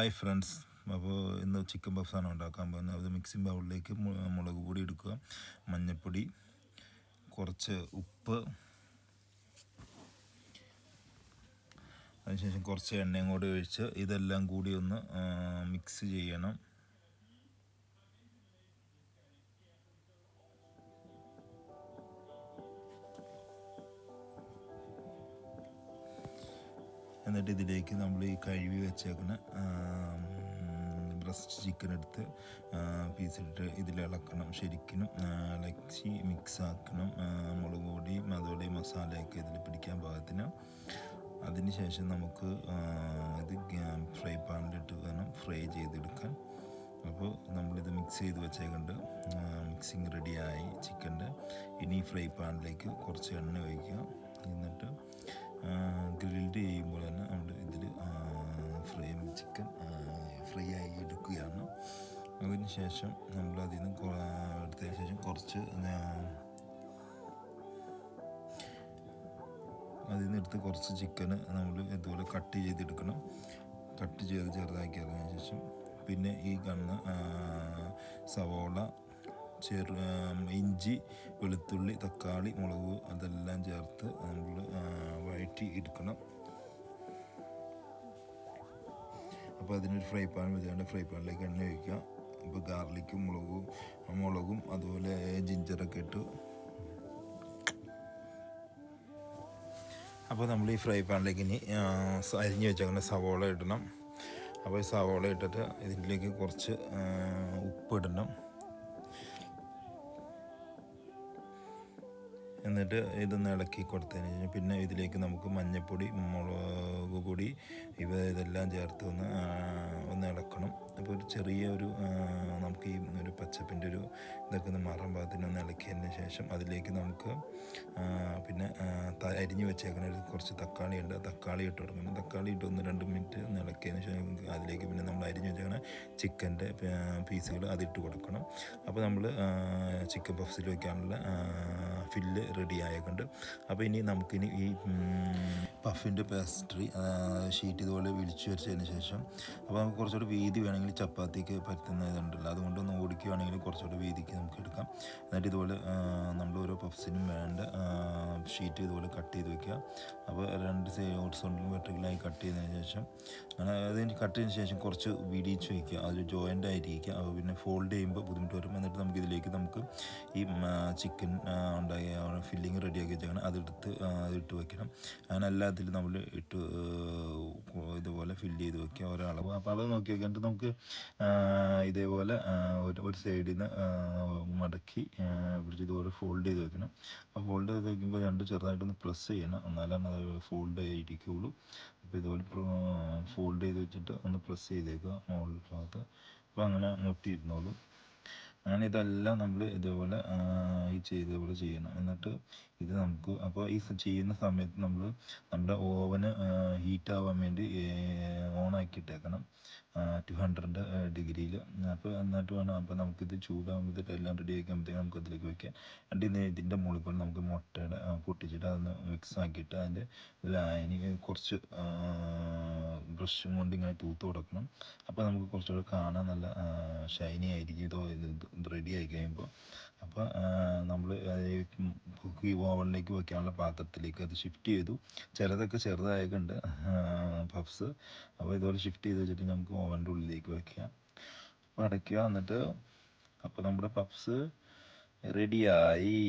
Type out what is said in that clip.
Hi friends അപ്പോൾ ഇന്ന് chicken പഫ്സാണ് ഉണ്ടാക്കാൻ പോകുന്നത്. അത് മിക്സിംഗ് ബൗളിലേക്ക് മുളക് പൊടി എടുക്കുക മഞ്ഞൾപ്പൊടി കുറച്ച് ഉപ്പ് അതിനുശേഷം കുറച്ച് എണ്ണയും കൂടി ഒഴിച്ച് ഇതെല്ലാം കൂടി ഒന്ന് മിക്സ് ചെയ്യണം. എന്നിട്ട് ഇതിലേക്ക് നമ്മൾ ഈ കഴുകി വെച്ചേക്കുന്ന ബ്രസ്റ്റ് ചിക്കൻ എടുത്ത് പീസിട്ട് ഇതിൽ ഇളക്കണം. ശരിക്കും ഇളക്കി മിക്സ് ആക്കണം. ആ, മുളക് പൊടിയും അതുപോലെ മസാലയൊക്കെ ഇതിൽ പിടിക്കാൻ പാകത്തിന്. അതിനുശേഷം നമുക്ക് ഇത് ഫ്രൈ പാനിലിട്ട് വേണം ഫ്രൈ ചെയ്തെടുക്കാൻ. അപ്പോൾ നമ്മളിത് മിക്സ് ചെയ്ത് വെച്ചേക്കുന്നുണ്ട് മിക്സിങ് റെഡിയായി ചിക്കന്റെ ഇനി ഫ്രൈ പാനിലേക്ക് കുറച്ച് എണ്ണ ഒഴിക്കുക. അതിന് ശേഷം നമ്മൾ അതിൽ നിന്ന് എടുത്തതിന് ശേഷം കുറച്ച് അതിൽ നിന്ന് എടുത്ത് കുറച്ച് ചിക്കന് നമ്മൾ ഇതുപോലെ കട്ട് ചെയ്തെടുക്കണം. കട്ട് ചെയ്ത് ചെറുതാക്കി ശേഷം പിന്നെ ഈ കണ്ണ് സവോള ചെറു ഇഞ്ചി വെളുത്തുള്ളി തക്കാളി മുളക് അതെല്ലാം ചേർത്ത് നമ്മൾ വഴറ്റി എടുക്കണം. അപ്പോൾ അതിനൊരു ഫ്രൈ പാൻ വെച്ചുകൊണ്ട് ഫ്രൈ പാനിലേക്ക് എണ്ണ ഒഴിക്കുക. ഇപ്പോൾ ഗാർലിക്കും മുളകും മുളകും അതുപോലെ ജിഞ്ചറൊക്കെ ഇട്ടു. അപ്പോൾ നമ്മൾ ഈ ഫ്രൈ പാനിലേക്ക് ഇനി അരിഞ്ഞ് വെച്ചേക്കുന്ന സവോള ഇടണം. അപ്പോൾ ഈ സവോള ഇട്ടിട്ട് ഇതിലേക്ക് കുറച്ച് ഉപ്പ് ഇടണം. എന്നിട്ട് ഇതൊന്ന് ഇളക്കി കൊടുത്തതിന് ശേഷം പിന്നെ ഇതിലേക്ക് നമുക്ക് മഞ്ഞൾപ്പൊടി മുളക് പൊടി ഇവ ഇതെല്ലാം ചേർത്ത് ഒന്ന് ഒന്ന് ഇളക്കണം. അപ്പോൾ ഒരു ചെറിയ ഒരു നമുക്ക് ഈ ഒരു പച്ചപ്പിന്റെ ഒരു ഇതൊക്കെ ഒന്ന് മാറാൻ പാകത്തിന് ഒന്ന് ഇളക്കിയതിന് ശേഷം അതിലേക്ക് നമുക്ക് പിന്നെ അരിഞ്ഞു വെച്ചേക്കുന്ന ഒരു കുറച്ച് തക്കാളി ഉണ്ട്. തക്കാളി ഇട്ട് കൊടുക്കണം. തക്കാളി ഇട്ട് ഒന്ന് രണ്ട് മിനിറ്റ് ഒന്ന് ഇളക്കിയതിന് ശേഷം അതിലേക്ക് പിന്നെ നമ്മൾ അരിഞ്ഞ് വെച്ചേക്കണ ചിക്കന്റെ പീസുകൾ അതിട്ട് കൊടുക്കണം. അപ്പോൾ നമ്മൾ ചിക്കൻ പഫ്സിൽ വയ്ക്കാനുള്ള ഫില്ല് റെഡി ആയതുകൊണ്ട് അപ്പോൾ ഇനി നമുക്കിനി ഈ പഫിന്റെ പേസ്ട്രി ഷീറ്റ് ഇതുപോലെ വിളിച്ചു വരച്ചതിന് ശേഷം അപ്പോൾ നമുക്ക് കുറച്ചുകൂടി വീതി വേണമെങ്കിൽ ചപ്പാത്തിക്ക് പറ്റുന്ന ഇതുണ്ടല്ലോ. അതുകൊണ്ടൊന്ന് ഓടിക്കുകയാണെങ്കിൽ കുറച്ചുകൂടി വീതിക്ക് നമുക്ക് എടുക്കാം. എന്നിട്ട് ഇതുപോലെ നമ്മൾ ഓരോ പഫ്സിനും വേണ്ട ഷീറ്റ് ഇതുപോലെ കട്ട് ചെയ്ത് വെക്കുക. അപ്പോൾ രണ്ട് ഹോട്ട്സോണ്ടിലും വെർട്ടിക്കലായി കട്ട് ചെയ്തതിന് ശേഷം അങ്ങനെ അതിന് കട്ട് ചെയ്തതിന് ശേഷം കുറച്ച് വിടിച്ച് വയ്ക്കുക അത് ജോയിന്റ് ആയിരിക്കുക അപ്പോൾ പിന്നെ ഫോൾഡ് ചെയ്യുമ്പോൾ ബുദ്ധിമുട്ട് വരും. എന്നിട്ട് നമുക്കിതിലേക്ക് നമുക്ക് ഈ ചിക്കൻ ഉണ്ടായ ഫില്ലിങ് റെഡിയാക്കി വെച്ചേക്കണം അതെടുത്ത് അതിട്ട് വെക്കണം. അങ്ങനെ എല്ലാത്തിലും നമ്മൾ ഇട്ട് ഇതുപോലെ ഫില്ല് ചെയ്ത് വെക്കുക ഓരോ അളവ് അപ്പോൾ അളവ് നോക്കി വെക്കേണ്ടത് നമുക്ക് ഇതേപോലെ ഒരു സൈഡിൽ നിന്ന് മടക്കി പിടിച്ച് ഇതുപോലെ ഫോൾഡ് ചെയ്ത് വെക്കണം. അപ്പോൾ ഫോൾഡ് ചെയ്ത് വെക്കുമ്പോൾ രണ്ട് ചെറുതായിട്ടൊന്ന് പ്രസ് ചെയ്യണം. എന്നാലാണ് അത് ഫോൾഡ് ആയിരിക്കുള്ളൂ അപ്പോൾ ഇതുപോലെ ഫോൾഡ് ചെയ്ത് വെച്ചിട്ട് ഒന്ന് പ്രസ് ചെയ്തേക്കുക മുകളിൽ ഭാഗത്ത്. അപ്പോൾ അങ്ങനെ മുട്ടിയിരുന്നോളൂ. അങ്ങനെ ഇതെല്ലാം നമ്മൾ ഇതേപോലെ ഈ ചെയ്തപോലെ ചെയ്യണം. എന്നിട്ട് ഇത് നമുക്ക് അപ്പോൾ ഈ ചെയ്യുന്ന സമയത്ത് നമ്മൾ നമ്മുടെ ഓവന് ഹീറ്റ് ആവാൻ വേണ്ടി ആക്കിയിട്ടേക്കണം ടു ഹൺഡ്രഡ് ഡിഗ്രിയിൽ അപ്പോൾ എന്നിട്ട് വേണം അപ്പോൾ നമുക്കിത് ചൂടാകുമ്പോഴത്തേക്ക് എല്ലാം റെഡി ആക്കുമ്പോഴത്തേക്ക് നമുക്ക് അതിലേക്ക് വെക്കാം. എന്നിട്ട് ഇത് ഇതിന്റെ മുകളിൽ കൂടെ നമുക്ക് മുട്ടയുടെ പൊട്ടിച്ചിട്ട് അതൊന്ന് മിക്സ് ആക്കിയിട്ട് അതിന്റെ ലായനി കുറച്ച് ബ്രഷും കൊണ്ട് ഇങ്ങനെ തൂത്ത് കൊടുക്കണം. അപ്പോൾ നമുക്ക് കുറച്ചുകൂടെ കാണാൻ നല്ല ഷൈനി ആയിരിക്കും. ഇതോ ഇത് റെഡി ആയി കഴിയുമ്പോൾ അപ്പോൾ നമ്മൾ കുക്കി ഓവനിലേക്ക് വയ്ക്കാനുള്ള പാത്രത്തിലേക്ക് അത് ഷിഫ്റ്റ് ചെയ്തു. ചിലതൊക്കെ ചെറുതായിട്ടുണ്ട് പഫ്സ് അപ്പോൾ ഇതുപോലെ ഷിഫ്റ്റ് ചെയ്ത് വെച്ചിട്ട് നമുക്ക് ഓവന്റെ ഉള്ളിലേക്ക് വെക്കാം. അപ്പോൾ അടയ്ക്കുക എന്നിട്ട് അപ്പോൾ നമ്മുടെ പഫ്സ് റെഡിയായി